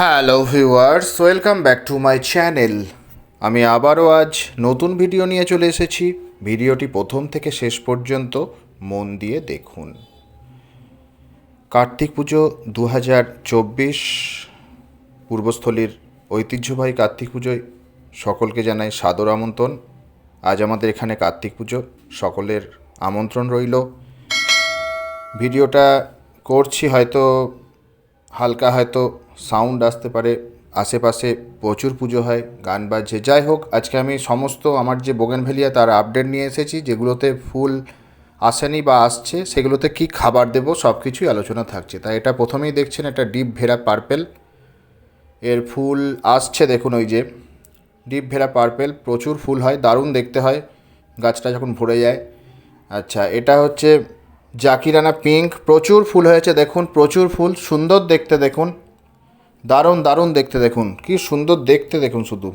Hello viewers welcome back to my channel আমি আবারও আজ নতুন ভিডিও নিয়ে চলে এসেছি। ভিডিওটি প্রথম থেকে শেষ পর্যন্ত মন দিয়ে দেখুন। কার্তিক পুজো দু হাজার চব্বিশ পূর্বস্থলীর ঐতিহ্যবাহী কার্তিক পুজোয় সকলকে জানাই সাদর আমন্ত্রণ। আজ আমাদের এখানে কার্তিক পুজো, সকলের আমন্ত্রণ রইল। ভিডিওটা করছি হয়তো হালকা হয়তো সাউন্ড আসতে পারে, আশেপাশে প্রচুর পুজো হয়, গান বাজছে যাই হোক, আজকে আমি সমস্ত আমার যে বোগেনভেলিয়া তার আপডেট নিয়ে এসেছি, যেগুলোতে ফুল আসেনি বা আসছে, সেগুলোতে কি খাবার দেবো সব কিছুই আলোচনা থাকছে। তাই এটা প্রথমেই দেখছেন এটা ডিপ ভেরা পার্পেল এর ফুল আসছে, দেখুন ওই যে ডিপ ভেরা পার্পেল প্রচুর ফুল হয়, দারুণ দেখতে হয়, গাছটা যখন ভরে যায়। আচ্ছা এটা হচ্ছে জাকিরানা পিঙ্ক প্রচুর ফুল হয়েছে দেখুন প্রচুর ফুল সুন্দর দেখতে দেখুন দারুণ দারুণ দেখতে দেখুন কি সুন্দর দেখতে দেখুন শুধু।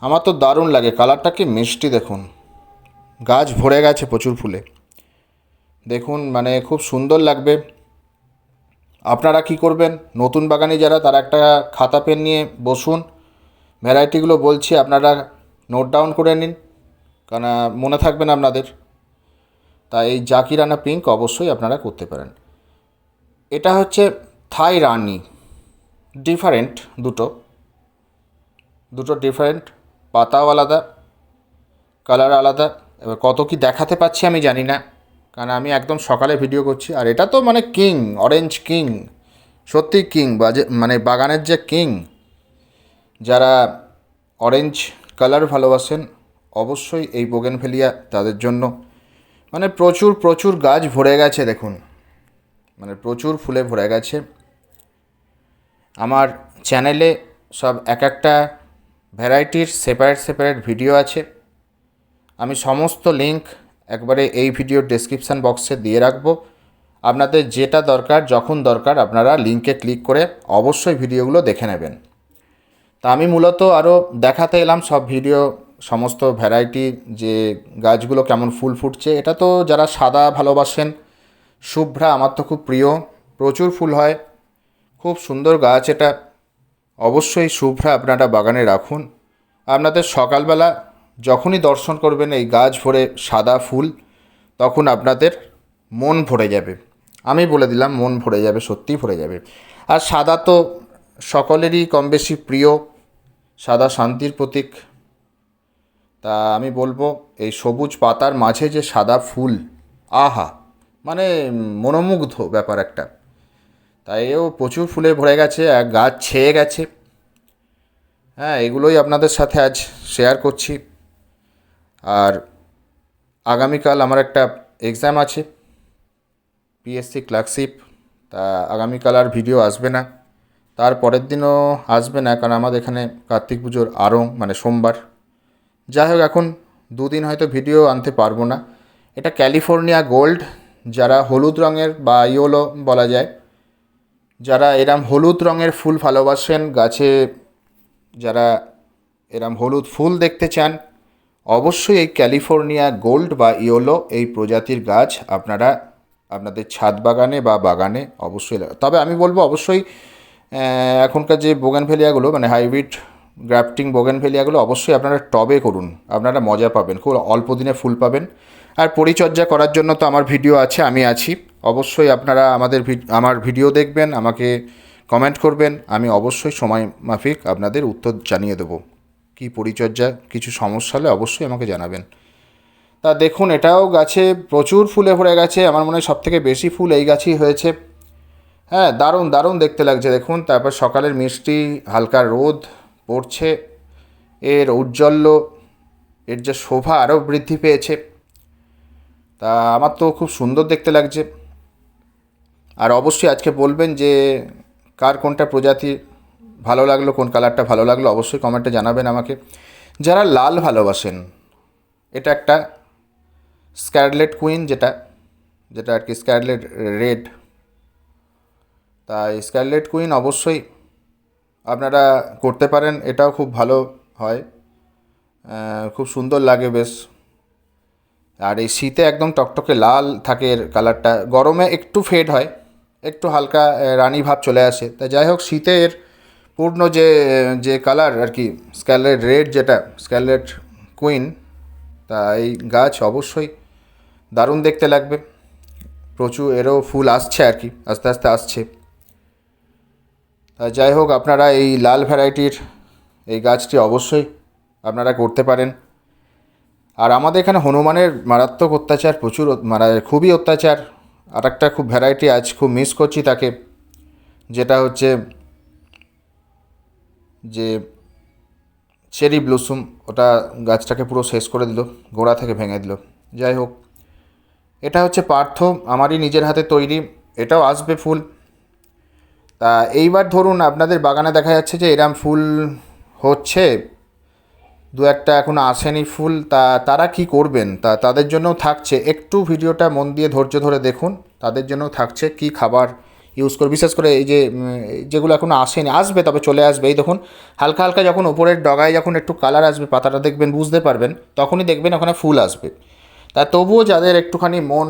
আমার তো দারুণ লাগে কালারটা কি মিষ্টি দেখুন। গাছ ভরে গেছে প্রচুর ফুলে। দেখুন মানে খুব সুন্দর লাগবে। আপনারা কি করবেন? নতুন বাগানে যারা তারা একটা খাতা পেন নিয়ে বসুন। ভ্যারাইটিগুলো বলছি আপনারা নোট ডাউন করে নিন। আহ, মনে থাকবে না আপনাদের। তাই এই জাকিরানা পিঙ্ক অবশ্যই আপনারা করতে পারেন। এটা হচ্ছে থাই রানি। ডিফারেন্ট দুটো। দুটো ডিফারেন্ট পাতাও আলাদা কালার আলাদা। এবার কত কি দেখাতে পাচ্ছি আমি জানি না, কারণ আমি একদম সকালে ভিডিও করছি। আর এটা তো মানে কিং অরেঞ্জ কিং সত্যি কিং বাজে মানে বাগানের যে কিং যারা অরেঞ্জ কালার ভালোবাসেন, অবশ্যই এই বোগেনভেলিয়া তাদের জন্য। মানে প্রচুর প্রচুর গাছ ভরে গেছে, দেখুন। মানে প্রচুর ফুলে ভরে গেছে। আমার চ্যানেলে সব এক একটা ভ্যারাইটির সেপারেট সেপারেট ভিডিও আছে। আমি সমস্ত লিংক একবারে এই ভিডিও ডেসক্রিপশান বক্সে দিয়ে রাখব। আপনাদের যেটা দরকার, যখন দরকার, আপনারা লিঙ্কে ক্লিক করে অবশ্যই ভিডিওগুলো দেখে নেবেন। তা আমি মূলত আরও দেখাতে এলাম সব ভিডিও সমস্ত ভ্যারাইটি যে গাছগুলো কেমন ফুল ফুটছে, এটা তো যারা সাদা ভালোবাসেন, শুভ্রা আমার তো খুব প্রিয়, প্রচুর ফুল হয়, খুব সুন্দর গাছ এটা, অবশ্যই শুভ্রা আপনারা বাগানে রাখুন। আপনাদের সকালবেলা যখনই দর্শন করবেন এই গাছ ভরে সাদা ফুল, তখন আপনাদের মন ভরে যাবে। আমি বলে দিলাম, মন ভরে যাবে সত্যিই ভরে যাবে। আর সাদা তো সকলেরই কম বেশি প্রিয়, সাদা শান্তির প্রতীক তা আমি বলব, এই সবুজ পাতার মাঝে যে সাদা ফুল, আহা মানে মনোমুগ্ধ ব্যাপার একটা। তাই এও প্রচুর ফুলে ভরে গেছে আর গাছ ছেয়ে গেছে। হ্যাঁ এগুলোই আপনাদের সাথে আজ শেয়ার করছি। আর আগামীকাল আমার একটা এক্সাম আছে পিএসসি ক্লার্কশিপ তা আগামীকাল আর ভিডিও আসবে না। তার পরের দিনও আসবে না, কারণ আমাদের এখানে কার্তিক পুজোর আরং মানে সোমবার। যাই হোক, এখন দুদিন হয়তো ভিডিও আনতে পারব না। এটা ক্যালিফোর্নিয়া গোল্ড, যারা হলুদ রঙের বা ইয়োলো বলা যায়। যারা এরম হলুদ রঙের ফুল ভালোবাসেন, গাছে যারা এরম হলুদ ফুল দেখতে চান, অবশ্যই এই ক্যালিফোর্নিয়া গোল্ড বা ইয়োলো এই প্রজাতির গাছ আপনারা আপনাদের ছাদ বাগানে বা বাগানে অবশ্যই তবে আমি বলব, অবশ্যই এখনকার যে বোগানভেলিয়াগুলো মানে হাইব্রিড গ্রাফটিং বোগানভেলিয়াগুলো অবশ্যই আপনারা টবে করুন। আপনারা মজা পাবেন, খুব অল্প দিনে ফুল পাবেন। আর পরিচর্যা করার জন্য তো আমার ভিডিও আছে, আমি আছি। অবশ্যই আপনারা আমাদের আমার ভিডিও দেখবেন, আমাকে কমেন্ট করবেন। আমি অবশ্যই সময় মাফিক আপনাদের উত্তর জানিয়ে দেবো। কী পরিচর্যা, কিছু সমস্যা হলে অবশ্যই আমাকে জানাবেন। তা দেখুন, এটাও গাছে প্রচুর ফুলে ভরে গেছে। আমার মনে হয় সবথেকে বেশি ফুল এই গাছেই হয়েছে। হ্যাঁ দারুণ দারুণ দেখতে লাগছে। দেখুন, তারপর সকালের মিষ্টি, হালকা রোদ পড়ছে। এর ঔজ্জ্বল্য, এর যে শোভা আরও বৃদ্ধি পেয়েছে। তা আমার তো খুব সুন্দর দেখতে লাগছে। আর অবশ্যই আজকে বলবেন যে, কার কোনটা প্রজাতি ভালো লাগল, কোন কালারটা ভালো লাগল, অবশ্যই কমেন্টে জানাবেন আমাকে। যারা লাল ভালোবাসেন, এটা একটা স্ক্যারলেট কুইন যেটা যেটা আর কি স্ক্যারলেট রেড। তাই স্কারলেট কুইন অবশ্যই আপনারা করতে পারেন, এটাও খুব ভালো হয়। খুব সুন্দর লাগে বেশ। আর এই শীতে একদম টকটকে লাল থাকে এর কালারটা। গরমে একটু ফেড হয়, একটু হালকা রানি ভাব চলে আসে। তা যাই হোক, শীতে এর পূর্ণ যে যে কালার আর কি স্ক্যালেট রেড যেটা স্ক্যালেট কুইন তা এই গাছ অবশ্যই দারুণ দেখতে লাগবে। প্রচুর এরও ফুল আসছে আর কি, আস্তে আস্তে আসছে। তা যাই হোক, আপনারা এই লাল ভ্যারাইটির এই গাছটি অবশ্যই আপনারা করতে পারেন। আর আমাদের এখানে হনুমানের মারাত্মক অত্যাচার, প্রচুর মারা খুবই অত্যাচার। আর একটা খুব ভ্যারাইটি আজ খুব মিস করছি তাকে, যেটা হচ্ছে যে চেরি ব্লুসুম, ওটা গাছটাকে পুরো শেষ করে দিল, গোড়া থেকে ভেঙে দিল। যাই হোক, এটা হচ্ছে পার্থ, আমারই নিজের হাতে তৈরি, এটাও আসবে ফুল। তা এইবার ধরুন আপনাদের বাগানে দেখা যাচ্ছে যে এরম ফুল হচ্ছে, দু একটা এখনও আসেনি ফুল, তা তারা কি করবেন? তা তাদের জন্যও থাকছে, একটু ভিডিওটা মন দিয়ে ধৈর্য ধরে দেখুন, তাদের জন্যও থাকছে কি খাবার ইউজ করে বিশেষ করে এই যে যেগুলো এখনও আসেনি, আসবে তবে চলে আসবে। এই দেখুন, হালকা হালকা যখন ওপরের ডগায় যখন একটু কালার আসবে, পাতাটা দেখবেন, বুঝতে পারবেন, তখনই দেখবেন ওখানে ফুল আসবে। তা তবুও যাদের একটুখানি মন,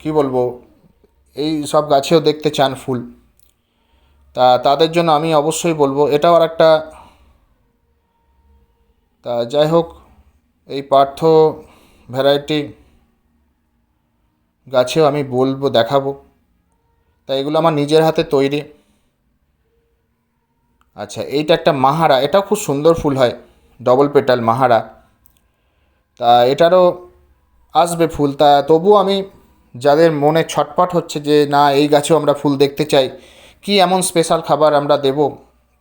কি বলব, এই সব গাছেও দেখতে চান ফুল। তা তাদের জন্য আমি অবশ্যই বলব, এটাও আর একটা তা যাই হোক, এই পার্থ ভ্যারাইটি গাছেও আমি বলব, দেখাবো। তা এগুলো আমার নিজের হাতে তৈরি। আচ্ছা এইটা একটা মাহারা, এটাও খুব সুন্দর ফুল হয় ডবল পেটাল মাহারা। তা এটারও আসবে ফুল, তা তবুও আমি যাদের মনে ছটপট হচ্ছে যে না, এই গাছেও আমরা ফুল দেখতে চাই কি এমন স্পেশাল খাবার আমরা দেব?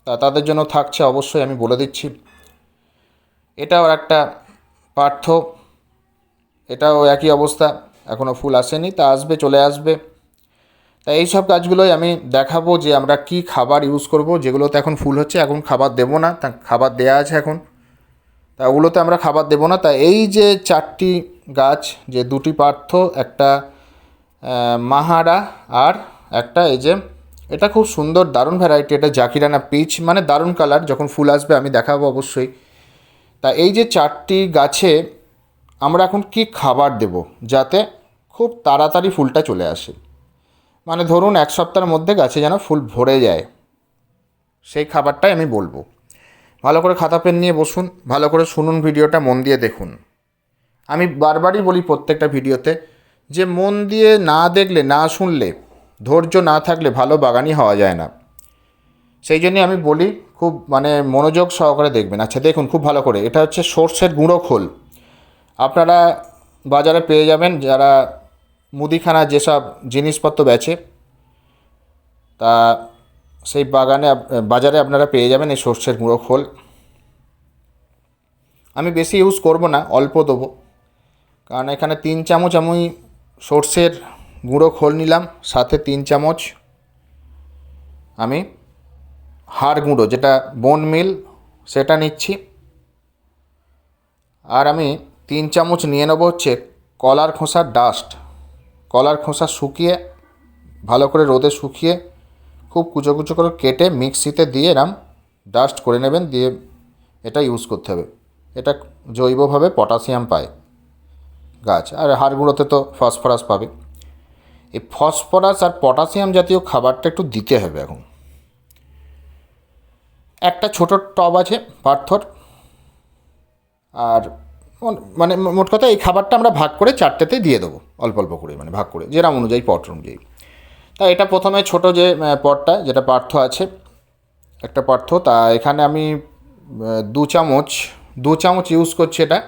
তা তাদের জন্য থাকছে অবশ্যই আমি বলে দিচ্ছি। এটাও একটা পার্থ। এটাও একই অবস্থা। এখনও ফুল আসেনি, তা আসবে, চলে আসবে। তা এই সব গাছগুলোই আমি দেখাবো যে আমরা কি খাবার ইউজ করব। যেগুলোতে এখন ফুল হচ্ছে, এখন খাবার দেবো না। তা খাবার দেয়া আছে এখন। তা ওগুলোতে আমরা খাবার দেবো না। তা এই যে চারটি গাছ, যে দুটি পার্থ, একটা মাহারা আর একটা এই যে এটা খুব সুন্দর, দারুণ ভ্যারাইটি এটা জাকিরানা পিচ মানে দারুণ কালার যখন ফুল আসবে আমি দেখাবো অবশ্যই। তা এই যে চারটি গাছে আমরা এখন কি খাবার দেব যাতে খুব তাড়াতাড়ি ফুলটা চলে আসে? মানে ধরুন এক সপ্তাহের মধ্যে গাছে যেন ফুল ভরে যায়, সেই খাবারটাই আমি বলব। ভালো করে খাতা পেন নিয়ে বসুন, ভালো করে শুনুন ভিডিওটা, মন দিয়ে দেখুন। আমি বারবারই বলি প্রত্যেকটা ভিডিওতে যে মন দিয়ে না দেখলে, না শুনলে ধৈর্য না থাকলে ভালো বাগানই হওয়া যায় না। সেই জন্যে আমি বলি, খুব মানে মনোযোগ সহকারে দেখবেন। আচ্ছা দেখুন, খুব ভালো করে। এটা হচ্ছে সর্ষের গুঁড়ো খোল। আপনারা বাজারে পেয়ে যাবেন, যারা মুদিখানা যেসব জিনিসপত্র বেচে, তা সেই বাগানে বাজারে আপনারা পেয়ে যাবেন এই সর্ষের গুঁড়ো খোল। আমি বেশি ইউজ করব না, অল্প দেবো। কারণ এখানে তিন চামচ আমি সর্ষের গুঁড়ো খোল নিলাম, সাথে তিন চামচ আমি হাড় গুঁড়ো, যেটা বোন মিল সেটা নিচ্ছি। আর আমি তিন চামচ নিয়ে নেব হচ্ছে কলার খোসার ডাস্ট কলার খোসা শুকিয়ে, ভালো করে রোদে শুকিয়ে, খুব কুচো কুচো করে কেটে মিক্সিতে দিয়ে এরম ডাস্ট করে নেবেন, দিয়ে এটা ইউজ করতে হবে। এটা জৈবভাবে পটাশিয়াম পায় গাছ, আর হাড় গুঁড়োতে তো ফসফরাস পাবে। এই ফসফরাস আর পটাশিয়াম জাতীয় খাবারটা একটু দিতে হবে এখন। একটা ছোট টব আছে পার্থর আর মন- মোট কথা এই খাবারটা আমরা ভাগ করে চারটেতেই দিয়ে দেবো, অল্প অল্প করে মানে ভাগ করে, যেরাম অনুযায়ী পট অনুযায়ী। তা এটা প্রথমে ছোট যে পটটা, যেটা পার্থ আছে, একটা পার্থ, তা এখানে আমি দু চামচ দু চামচ ইউজ করছি এটা।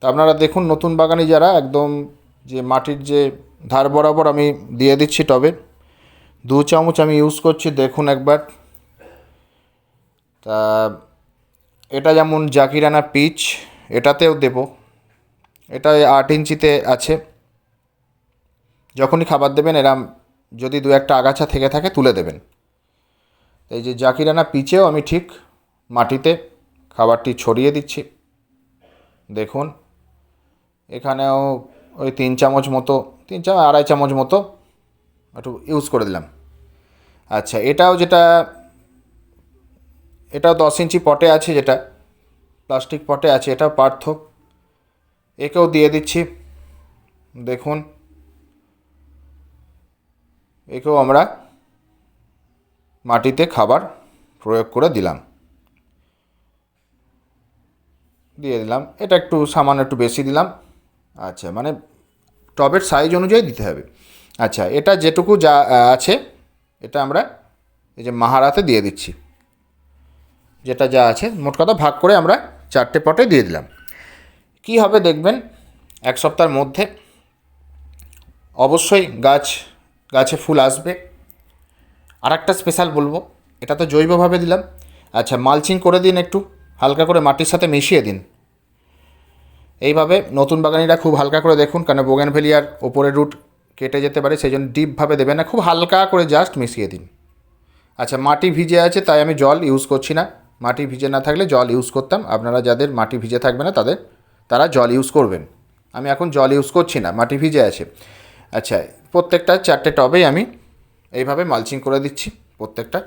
তা আপনারা দেখুন, নতুন বাগানি যারা একদম যে মাটির যে ধার বরাবর আমি দিয়ে দিচ্ছি টবে। দু চামচ আমি ইউজ করছি, দেখুন একবার। তা, এটা যেমন জাকিরানা পিচ এটাতেও দেব। এটা আট ইঞ্চিতে আছে। যখনই খাবার দেবেন এরাম যদি দু একটা আগাছা থেকে থাকে, তুলে দেবেন। এই যে জাকিরানা পিচেও আমি ঠিক মাটিতে খাবারটি ছড়িয়ে দিচ্ছি। দেখুন, এখানেও ওই তিন চামচ মতো তিন চামচ আড়াই চামচ মতো একটু ইউজ করে দিলাম। আচ্ছা এটাও যেটা, এটাও দশ ইঞ্চি পটে আছে যেটা প্লাস্টিক পটে আছে, এটাও পার্থ একেও দিয়ে দিচ্ছি, দেখুন। একেও আমরা মাটিতে খাবার প্রয়োগ করে দিলাম। দিয়ে দিলাম, এটা একটু সামান্য একটু বেশি দিলাম। আচ্ছা মানে টবের সাইজ অনুযায়ী দিতে হবে। আচ্ছা এটা যেটুকু যা আছে, এটা আমরা এই যে মাহারাতে দিয়ে দিচ্ছি। যেটা যা আছে, মোট কথা ভাগ করে আমরা চারটে পটে দিয়ে দিলাম। কি হবে দেখবেন, এক সপ্তাহের মধ্যে অবশ্যই গাছ, গাছে ফুল আসবে। আর একটা স্পেশাল বলব, এটা তো জৈবভাবে দিলাম। আচ্ছা মালচিং করে দিন একটু, হালকা করে মাটির সাথে মিশিয়ে দিন। এইভাবে নতুন বাগানিরা খুব হালকা করে দেখুন কারণ বোগেনভেলিয়ার ওপরের রুট কেটে যেতে পারে সেই জন্য ডিপভাবে দেবেন না, খুব হালকা করে জাস্ট মিশিয়ে দিন। আচ্ছা মাটি ভিজে আছে, তাই আমি জল ইউজ করছি না। মাটি ভিজে না থাকলে জল ইউজ করতাম, আপনারা যাদের মাটি ভিজে থাকবে না, তাদের, তারা জল ইউজ করবেন। আমি এখন জল ইউজ করছি না, মাটি ভিজে আছে। আচ্ছা প্রত্যেকটা চারটে টবেই আমি এইভাবে মালচিং করে দিচ্ছি, প্রত্যেকটা।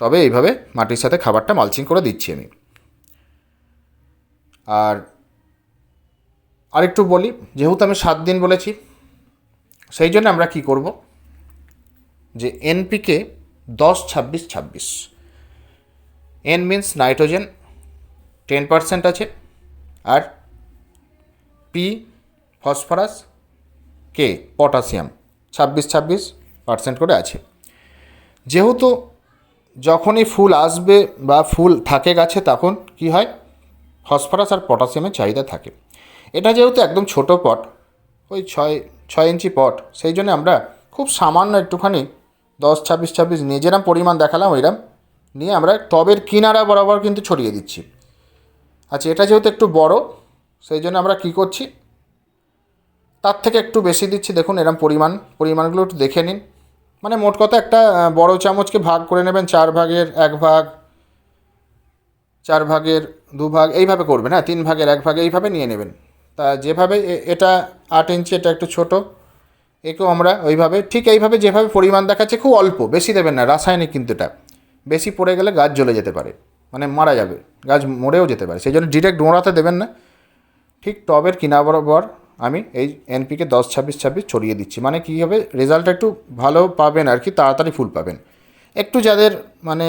তবে এইভাবে মাটির সাথে খাবারটা মালচিং করে দিচ্ছি আমি। আর আরেকটু বলি, যেহেতু আমি সাত দিন বলেছি, সেই জন্য আমরা কি করব? যে এনপিকে দশ, ছাব্বিশ ছাব্বিশ। N means nitrogen ten percent আছে। আর পি ফসফরাস কে পটাশিয়াম ছাব্বিশ ছাব্বিশ পার্সেন্ট করে আছে। যেহেতু যখনই ফুল আসবে বা ফুল থাকে গাছে, তখন কি হয়? ফসফরাস আর পটাশিয়ামের চাহিদা থাকে। এটা যেহেতু একদম ছোট পট, ওই ছয় ছয় ইঞ্চি পট, সেই জন্য আমরা খুব সামান্য একটুখানি দশ, ছাব্বিশ ছাব্বিশ নিয়ে পরিমাণ দেখালাম ওইরকম নিয়ে আমরা টবের কিনারা বরাবর কিন্তু ছড়িয়ে দিচ্ছি। আচ্ছা এটা যেহেতু একটু বড়, সেই জন্য আমরা কী করছি? তার থেকে একটু বেশি দিচ্ছি, দেখুন এরম পরিমাণ, পরিমাণগুলো একটু দেখে নিন। মানে মোট কথা একটা বড় চামচকে ভাগ করে নেবেন, চার ভাগের এক ভাগ, চার ভাগের দু ভাগ এইভাবে করবেন হ্যাঁ তিন ভাগের এক ভাগে এইভাবে নিয়ে নেবেন। তা যেভাবে এটা আট ইঞ্চি, এটা একটু ছোট, একেও আমরা ওইভাবে, ঠিক এইভাবে যেভাবে পরিমাণ দেখাচ্ছে, খুব অল্প, বেশি দেবেন না, রাসায়নিক কিন্তু এটা। বেশি পড়ে গেলে গাছ জ্বলে যেতে পারে মানে মারা যাবে, গাছ মরেও যেতে পারে, সেই জন্য ডিরেক্ট ডোঁড়াতে দেবেন না। ঠিক টবের কিনা বরাবর আমি এই এনপিকে দশ, ছাব্বিশ ছাব্বিশ ছড়িয়ে দিচ্ছি মানে কী হবে, রেজাল্টটা একটু ভালো পাবেন আর কি, তাড়াতাড়ি ফুল পাবেন। একটু যাদের মানে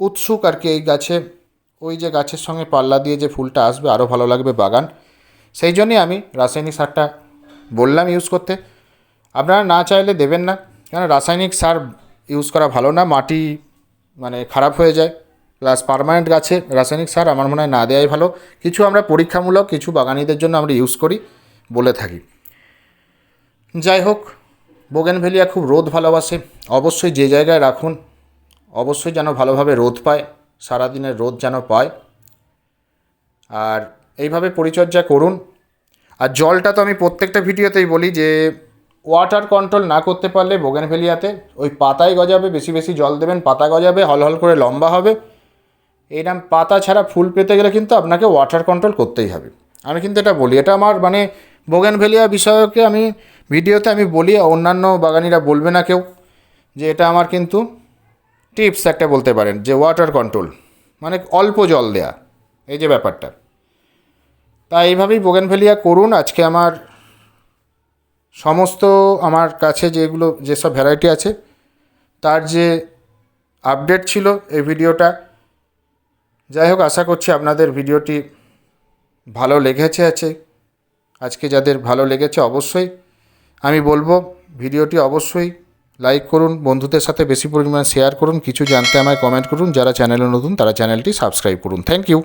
উৎসুক আর কি এই গাছে ওই যে গাছের সঙ্গে পাল্লা দিয়ে যে ফুলটা আসবে, আরও ভালো লাগবে বাগান। সেই জন্যই আমি রাসায়নিক সারটা বললাম ইউজ করতে। আপনারা না চাইলে দেবেন না কেন রাসায়নিক সার ইউজ করা ভালো না, মাটি মানে খারাপ হয়ে যায়। প্লাস পারমানেন্ট গাছে রাসায়নিক সার আমার মনে হয় না দেওয়াই ভালো। কিছু আমরা পরীক্ষামূলক, কিছু বাগানিদের জন্য আমরা ইউজ করি বলে থাকি। যাই হোক, বোগেনভেলিয়া খুব রোদ ভালোবাসে। অবশ্যই যে জায়গায় রাখুন, অবশ্যই যেন ভালোভাবে রোদ পায়। সারাদিনের রোদ যেন পায়। আর এইভাবে পরিচর্যা করুন। আর জলটা তো আমি প্রত্যেকটা ভিডিওতেই বলি যে ওয়াটার কন্ট্রোল না করতে পারলে বোগেনভেলিয়াতে ওই পাতায় গজাবে, বেশি বেশি জল দেবেন, পাতা গজাবে, হল হল করে লম্বা হবে। এইরকম পাতা ছাড়া ফুল পেতে গেলে কিন্তু আপনাকে ওয়াটার কন্ট্রোল করতেই হবে। আমি কিন্তু এটা বলি, এটা আমার মানে বোগেনভেলিয়া বিষয়কে আমি ভিডিওতে আমি বলি, অন্যান্য বাগানিরা বলবে না কেউ, যে এটা আমার কিন্তু টিপস একটা বলতে পারেন যে ওয়াটার কন্ট্রোল মানে অল্প জল দেয়া, এই যে ব্যাপারটা। তা এইভাবেই বোগেনভেলিয়া করুন। আজকে আমার সমস্ত আমার কাছে যেগুলো, যেসব ভ্যারাইটি আছে, তার যে আপডেট ছিল এই ভিডিওটা, যাই হোক, আশা করছি আপনাদের ভিডিওটি ভালো লেগেছে আছে। আজকে যাদের ভালো লেগেছে অবশ্যই, আমি বলব ভিডিওটি অবশ্যই লাইক করুন, বন্ধুদের সাথে বেশি পরিমাণে শেয়ার করুন, কিছু জানতে আমায় কমেন্ট করুন, যারা চ্যানেলে নতুন, তারা চ্যানেলটি সাবস্ক্রাইব করুন। Thank you